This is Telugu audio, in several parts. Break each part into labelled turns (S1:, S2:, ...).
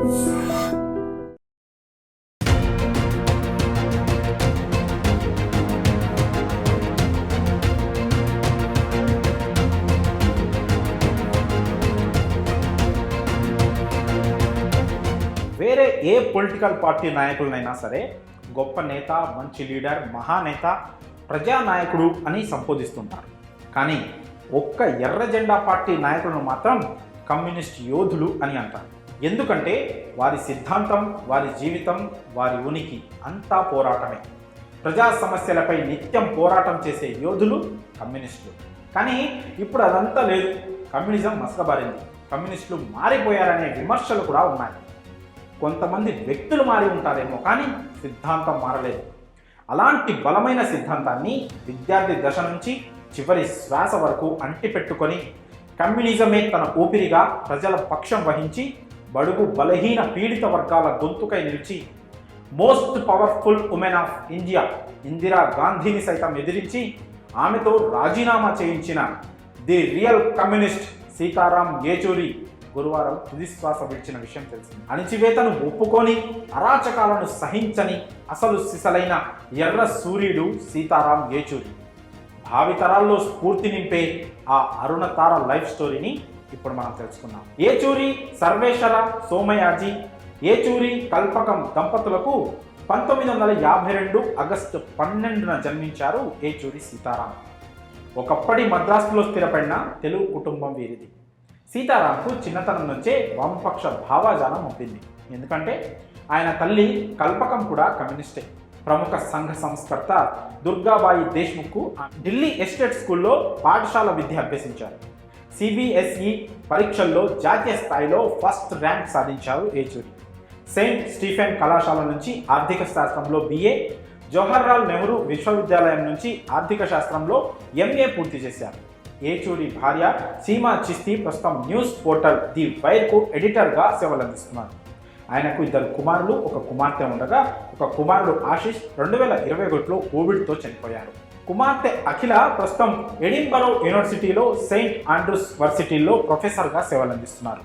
S1: వేరే ఏ పొలిటికల్ పార్టీ నాయకులనైనా సరే గొప్ప నేత మంచి లీడర్ మహానేత ప్రజానాయకుడు అని సంబోధిస్తుంటారు. కానీ ఒక్క ఎర్ర జెండా పార్టీ నాయకులను మాత్రం కమ్యూనిస్ట్ యోధులు అని అంటారు. ఎందుకంటే వారి సిద్ధాంతం వారి జీవితం వారి ఉనికి అంతా పోరాటమే. ప్రజా సమస్యలపై నిత్యం పోరాటం చేసే యోధులు కమ్యూనిస్టులు. కానీ ఇప్పుడు అదంతా లేదు. కమ్యూనిజం మసకబారింది. కమ్యూనిస్టులు మారిపోయారనే విమర్శలు కూడా ఉన్నాయి. కొంతమంది వ్యక్తులు మారి ఉంటారేమో కానీ సిద్ధాంతం మారలేదు. అలాంటి బలమైన సిద్ధాంతాన్ని విద్యార్థి దశ నుంచి చివరి శ్వాస వరకు అంటిపెట్టుకొని కమ్యూనిజమే తన ఊపిరిగా ప్రజల పక్షం వహించి బడుగు బలహీన పీడిత వర్గాల గొంతుకై నిలిచి most powerful women of India Indira గాంధీని సైతం ఎదిరించి ఆమెతో రాజీనామా చేయించిన the real communist Sitaram Yechury గురువారం తుదిశ్వాస విడిచిన విషయం తెలిసింది. అణిచివేతను ఒప్పుకొని అరాచకాలను సహించని అసలు సిసలైన ఎర్ర సూర్యుడు సీతారాం యేచూరి. భావితరాల్లో స్ఫూర్తి నింపే ఆ అరుణతార లైఫ్ స్టోరీని ఇప్పుడు మనం తెలుసుకున్నాం ఏచూరి సర్వేశ్వర సోమయాజీ? ఏచూరి కల్పకం దంపతులకు పంతొమ్మిది వందల యాభై రెండు ఆగస్టు పన్నెండున జన్మించారు ఏచూరి సీతారాం. ఒకప్పటి మద్రాసులో స్థిరపడిన తెలుగు కుటుంబం వీరిది. సీతారాంకు చిన్నతనం నుంచే వామపక్ష భావాజాలం ఉంటుంది ఎందుకంటే ఆయన తల్లి కల్పకం కూడా కమ్యూనిస్టే. ప్రముఖ సంఘ సంస్కర్త దుర్గాబాయి దేశ్ముఖ్ ఢిల్లీ ఎస్టేట్ స్కూల్లో పాఠశాల విద్య అభ్యసించారు. సిబిఎస్ఈ పరీక్షల్లో జాతీయ స్థాయిలో ఫస్ట్ ర్యాంక్ సాధించారు ఏచూరి. సెయింట్ స్టీఫెన్ కళాశాల నుంచి ఆర్థిక శాస్త్రంలో బిఏ జవహర్లాల్ నెహ్రూ విశ్వవిద్యాలయం నుంచి ఆర్థిక శాస్త్రంలో ఎంఏ పూర్తి చేశారు. ఏచూరి భార్య సీమా చిస్తి ప్రస్తుతం న్యూస్ పోర్టల్ ది వైర్కు ఎడిటర్గా సేవలందిస్తున్నారు. ఆయనకు ఇద్దరు కుమారులు ఒక కుమార్తె ఉండగా ఒక కుమారుడు ఆశిష్ రెండు వేల ఇరవై ఒకటిలో కోవిడ్తో చనిపోయారు. కుమార్తె అఖిల ప్రస్తుతం ఎడింబరో యూనివర్సిటీలో సెయింట్ ఆండ్రూస్ వర్సిటీలో ప్రొఫెసర్గా సేవలందిస్తున్నారు.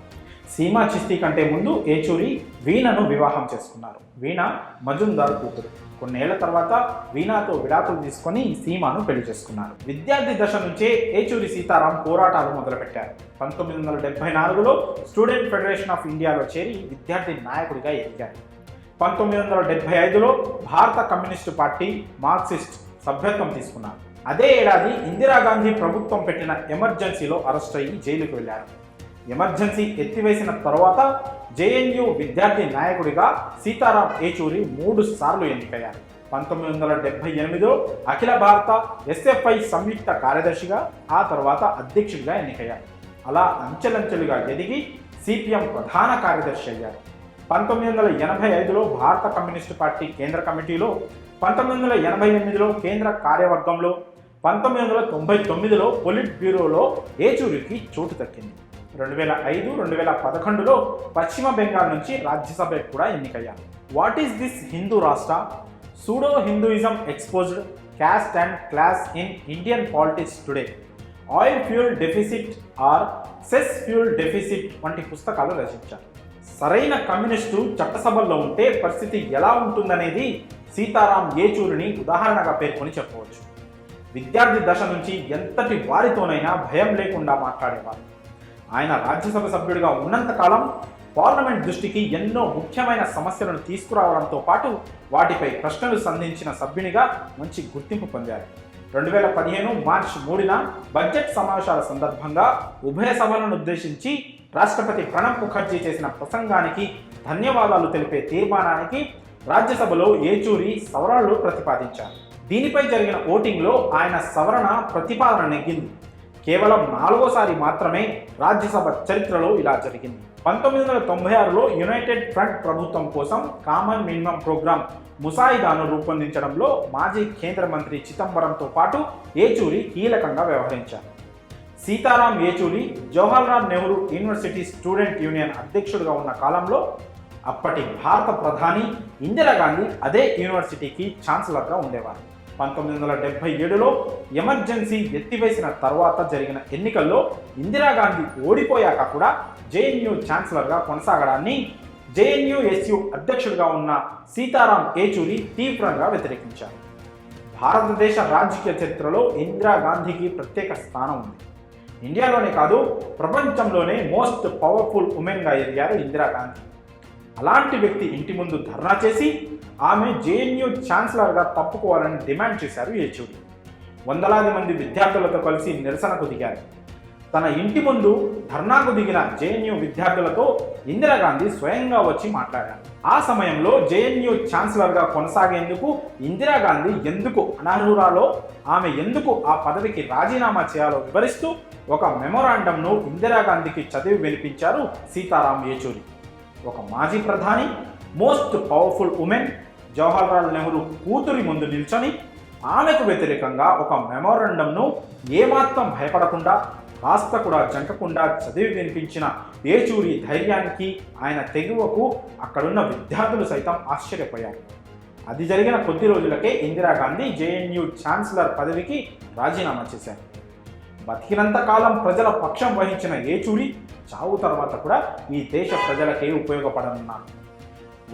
S1: సీమా చిస్తి కంటే ముందు ఏచూరి వీణను వివాహం చేసుకున్నారు. వీణ మజుందార్ కూతురు. కొన్నేళ్ళ తర్వాత వీణాతో విడాకులు తీసుకొని సీమాను పెళ్ళి చేసుకున్నారు. విద్యార్థి దశ నుంచే ఏచూరి సీతారాం పోరాటాలు మొదలుపెట్టారు. పంతొమ్మిది వందల డెబ్బై నాలుగులో స్టూడెంట్ ఫెడరేషన్ ఆఫ్ ఇండియాలో చేరి విద్యార్థి నాయకుడిగా ఎదిగారు. పంతొమ్మిది వందల డెబ్బై ఐదులో భారత కమ్యూనిస్టు పార్టీ మార్క్సిస్ట్ సభ్యత్వం తీసుకున్నారు. అదే ఏడాది ఇందిరాగాంధీ ప్రభుత్వం పెట్టిన ఎమర్జెన్సీలో అరెస్ట్ అయ్యి జైలుకు వెళ్ళారు. ఎమర్జెన్సీ ఎత్తివేసిన తర్వాత జేఎన్యు విద్యార్థి నాయకుడిగా సీతారాం ఏచూరి మూడు సార్లు ఎన్నికయ్యారు. పంతొమ్మిది వందల డెబ్బై ఎనిమిదిలో అఖిల భారత ఎస్ఎఫ్ఐ సంయుక్త కార్యదర్శిగా ఆ తర్వాత అధ్యక్షుడిగా ఎన్నికయ్యారు. అలా అంచెలంచెలుగా ఎదిగి సిపిఎం ప్రధాన కార్యదర్శి అయ్యారు. పంతొమ్మిది వందల ఎనభై ఐదులో భారత కమ్యూనిస్టు పార్టీ కేంద్ర కమిటీలో పంతొమ్మిది వందల ఎనభై ఎనిమిదిలో కేంద్ర కార్యవర్గంలో పంతొమ్మిది వందల తొంభై తొమ్మిదిలో పొలిట్ బ్యూరోలో ఏచూరికి చోటు దక్కింది. రెండు వేల ఐదు రెండు వేల పదకొండులో పశ్చిమ బెంగాల్ నుంచి రాజ్యసభకు కూడా ఎన్నికయ్యారు. What is this Hindu Rashtra? Pseudo Hinduism exposed caste and class in Indian politics today. Oil fuel deficit or cess fuel deficit వంటి పుస్తకాలు రచించారు. సరైన కమ్యూనిస్టు చట్టసభల్లో ఉంటే పరిస్థితి ఎలా ఉంటుందనేది సీతారాం ఏచూరిని ఉదాహరణగా పేర్కొని చెప్పవచ్చు. విద్యార్థి దశ నుంచి ఎంతటి వారితోనైనా భయం లేకుండా మాట్లాడేవారు. ఆయన రాజ్యసభ సభ్యుడిగా ఉన్నంతకాలం పార్లమెంట్ దృష్టికి ఎన్నో ముఖ్యమైన సమస్యలను తీసుకురావడంతో పాటు వాటిపై ప్రశ్నలు సంధించిన సభ్యునిగా మంచి గుర్తింపు పొందారు. రెండు వేల పదిహేను మార్చి మూడున బడ్జెట్ సమావేశాల సందర్భంగా ఉభయ సభలను ఉద్దేశించి రాష్ట్రపతి ప్రణబ్ ముఖర్జీ చేసిన ప్రసంగానికి ధన్యవాదాలు తెలిపే తీర్మానానికి రాజ్యసభలో ఏచూరి సవరణలు ప్రతిపాదించారు. దీనిపై జరిగిన ఓటింగ్లో ఆయన సవరణ ప్రతిపాదన నెగ్గింది. కేవలం నాలుగోసారి మాత్రమే రాజ్యసభ చరిత్రలో ఇలా జరిగింది. పంతొమ్మిది వందల తొంభై ఆరులో యునైటెడ్ ఫ్రంట్ ప్రభుత్వం కోసం కామన్ మినిమం ప్రోగ్రాం ముసాయిదాను రూపొందించడంలో మాజీ కేంద్ర మంత్రి చిదంబరంతో పాటు ఏచూరి కీలకంగా వ్యవహరించారు. Sitaram Yechury Jawaharlal Nehru university student union అధ్యక్షుడిగా ఉన్న కాలంలో అప్పటి భారత ప్రధాని ఇందిరాగాంధీ అదే యూనివర్సిటీకి ఛాన్సలర్గా ఉండేవారు. పంతొమ్మిది వందల డెబ్బై ఏడులో ఎమర్జెన్సీ ఎత్తివేసిన తర్వాత జరిగిన ఎన్నికల్లో ఇందిరాగాంధీ ఓడిపోయాక కూడా జేఎన్యూ ఛాన్సలర్గా కొనసాగడాన్ని జేఎన్యుఎస్యు అధ్యక్షుడిగా ఉన్న సీతారాం ఏచూరి తీవ్రంగా వ్యతిరేకించారు. భారతదేశ రాజకీయ చరిత్రలో ఇందిరాగాంధీకి ప్రత్యేక స్థానం ఉంది. ఇండియాలోనే కాదు ప్రపంచంలోనే మోస్ట్ పవర్ఫుల్ ఉమెన్గా ఎదిగారు ఇందిరాగాంధీ అలాంటి వ్యక్తి ఇంటి ముందు ధర్నా చేసి ఆమె జేఎన్యూ ఛాన్సలర్గా తప్పుకోవాలని డిమాండ్ చేశారు యేచూరి వందలాది మంది విద్యార్థులతో కలిసి నిరసనకు దిగారు. తన ఇంటి ముందు ధర్నాకు దిగిన జేఎన్యూ విద్యార్థులతో ఇందిరాగాంధీ స్వయంగా వచ్చి మాట్లాడారు. ఆ సమయంలో జేఎన్యూ ఛాన్సలర్గా కొనసాగేందుకు ఇందిరాగాంధీ ఎందుకు అనర్హురాలో ఆమె ఎందుకు ఆ పదవికి రాజీనామా చేయాలో వివరిస్తూ ఒక మెమొరాండంను ఇందిరాగాంధీకి చదివి వినిపించారు సీతారాం యేచూరి. ఒక మాజీ ప్రధాని most powerful women Jawaharlal Nehru కూతురి ముందు నిల్చొని ఆమెకు వ్యతిరేకంగా ఒక మెమోరండంను ఏమాత్రం భయపడకుండా కాస్త కూడా జంకకుండా చదివి వినిపించిన ఏచూరి ధైర్యానికి ఆయన తెగువకు అక్కడున్న విద్యార్థులు సైతం ఆశ్చర్యపోయారు. అది జరిగిన కొద్ది రోజులకే ఇందిరాగాంధీ జేఎన్యూ ఛాన్సలర్ పదవికి రాజీనామా చేశారు. బతికినంత కాలం ప్రజల పక్షం వహించిన ఏచూరి చావు తర్వాత కూడా ఈ దేశ ప్రజలకే ఉపయోగపడనున్నారు.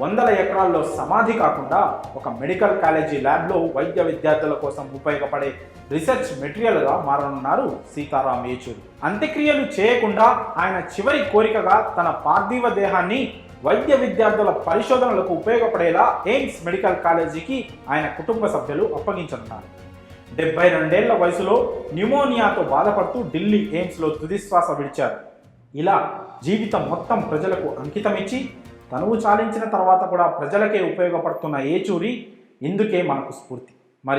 S1: వందల ఎకరాల్లో సమాధి కాకుండా ఒక మెడికల్ కాలేజీ ల్యాబ్లో వైద్య విద్యార్థుల కోసం ఉపయోగపడే రీసెర్చ్ మెటీరియల్గా మారనున్నారు సీతారాం యేచూరి. అంత్యక్రియలు చేయకుండా ఆయన చివరి కోరికగా తన పార్థివ దేహాన్ని వైద్య విద్యార్థుల పరిశోధనలకు ఉపయోగపడేలా ఎయిమ్స్ మెడికల్ కాలేజీకి ఆయన కుటుంబ సభ్యులు అప్పగించనున్నారు. డెబ్బై రెండేళ్ళ వయసులో న్యూమోనియాతో బాధపడుతూ ఢిల్లీ ఎయిమ్స్లో తుదిశ్వాస విడిచారు. ఇలా జీవితం మొత్తం ప్రజలకు అంకితమిచ్చి తనువు చాలించిన తర్వాత కూడా ప్రజలకే ఉపయోగపడుతున్న ఏచూరి ఇందుకే మనకు స్ఫూర్తి.